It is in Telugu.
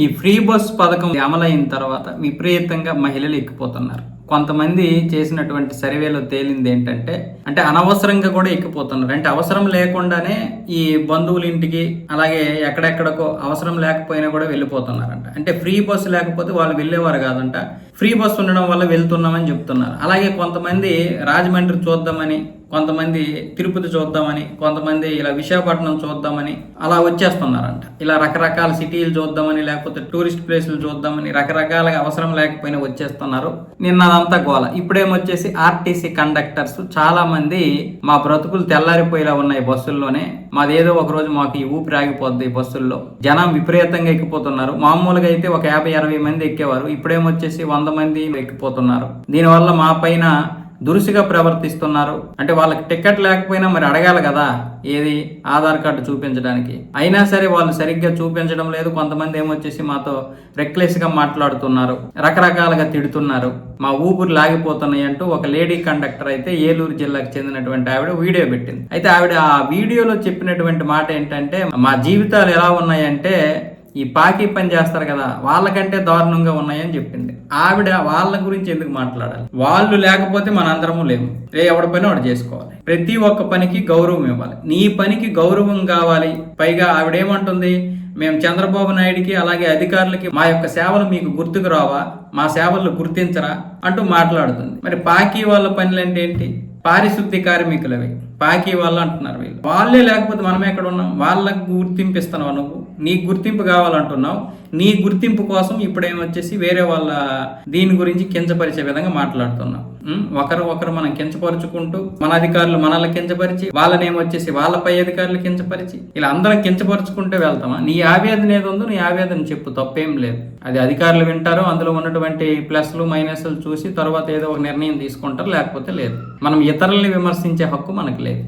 ఈ ఫ్రీ బస్ పథకం అమలైన తర్వాత విపరీతంగా మహిళలు ఎక్కిపోతున్నారు. కొంతమంది చేసినటువంటి సర్వేలో తేలింది ఏంటంటే అంటే అనవసరంగా కూడా ఎక్కిపోతున్నారు. అంటే అవసరం లేకుండానే ఈ బంధువుల ఇంటికి అలాగే ఎక్కడెక్కడకో అవసరం లేకపోయినా కూడా వెళ్ళిపోతున్నారంట. అంటే ఫ్రీ బస్సు లేకపోతే వాళ్ళు వెళ్ళేవారు కాదంట. ఫ్రీ బస్సు ఉండడం వల్ల వెళ్తున్నామని చెప్తున్నారు. అలాగే కొంతమంది రాజమండ్రి చూద్దామని కొంతమంది తిరుపతి చూద్దామని కొంతమంది ఇలా విశాఖపట్నం చూద్దామని అలా వచ్చేస్తున్నారంట. ఇలా రకరకాల సిటీలు చూద్దామని లేకపోతే టూరిస్ట్ ప్లేసులు చూద్దామని రకరకాలుగా అవసరం లేకపోయినా వచ్చేస్తున్నారు. నిన్న అదంతా గోల. ఇప్పుడేమొచ్చేసి ఆర్టీసీ కండక్టర్స్ చాలా మంది మా బ్రతుకులు తెల్లారిపోయేలా ఉన్నాయి బస్సుల్లోనే. మాదేదో ఒక రోజు మాకు ఈ ఊపిరి ఆగిపోద్ది బస్సుల్లో. జనం విపరీతంగా ఎక్కిపోతున్నారు. మామూలుగా అయితే ఒక యాభై అరవై మంది ఎక్కేవారు. ఇప్పుడేమొచ్చేసి వంద మంది ఎక్కిపోతున్నారు. దీనివల్ల మా పైన దురుసుగా ప్రవర్తిస్తున్నారు. అంటే వాళ్ళకి టికెట్ లేకపోయినా మరి అడగాలి కదా ఏది? ఆధార్ కార్డు చూపించడానికి. అయినా సరే వాళ్ళు సరిగ్గా చూపించడం లేదు. కొంతమంది ఏమొచ్చేసి మాతో రెక్లెస్గా మాట్లాడుతున్నారు. రకరకాలుగా తిడుతున్నారు. మా ఊపిరి లాగిపోతున్నాయి అంటూ ఒక లేడీ కండక్టర్ అయితే ఏలూరు జిల్లాకు చెందినటువంటి ఆవిడ వీడియో పెట్టింది. అయితే ఆవిడ ఆ వీడియోలో చెప్పినటువంటి మాట ఏంటంటే మా జీవితాలు ఎలా ఉన్నాయంటే ఈ పాకీ పని చేస్తారు కదా వాళ్ళకంటే దారుణంగా ఉన్నాయని చెప్పింది. ఆవిడ వాళ్ళ గురించి ఎందుకు మాట్లాడాలి? వాళ్ళు లేకపోతే మనందరము లేము. ఏ ఎవడి పని వాడు చేసుకోవాలి. ప్రతి ఒక్క పనికి గౌరవం ఇవ్వాలి. నీ పనికి గౌరవం కావాలి. పైగా ఆవిడేమంటుంది? మేము చంద్రబాబు నాయుడికి అలాగే అధికారులకి మా యొక్క సేవలు మీకు గుర్తుకు రావా? మా సేవలు గుర్తించరా? అంటూ మాట్లాడుతుంది. మరి పాకీ వాళ్ళ పనులు అంటే ఏంటి? పారిశుద్ధ్య కార్మికులవి. పాకీ వాళ్ళు అంటున్నారు వీళ్ళు. వాళ్ళే లేకపోతే మనం ఎక్కడ ఉన్నాం? వాళ్ళకు గుర్తింపిస్తున్నావు నువ్వు? నీ గుర్తింపు కావాలంటున్నావు. నీ గుర్తింపు కోసం ఇప్పుడు ఏమొచ్చేసి వేరే వాళ్ళ దీని గురించి కించపరిచే విధంగా మాట్లాడుతున్నాం ఒకరు ఒకరు మనం కించపరుచుకుంటూ మన అధికారులు మనల్ని కించపరిచి వాళ్ళని ఏమొచ్చేసి వాళ్ళపై అధికారులు కించపరిచి ఇలా అందరం కించపరుచుకుంటూ వెళ్తామా? నీ ఆవేదన ఏది ఉందో నీ ఆవేదన చెప్పు తప్పేం లేదు. అది అధికారులు వింటారు అందులో ఉన్నటువంటి ప్లస్లు మైనస్లు చూసి తర్వాత ఏదో ఒక నిర్ణయం తీసుకుంటారు లేకపోతే లేదు. మనం ఇతరుల్ని విమర్శించే హక్కు మనకు లేదు.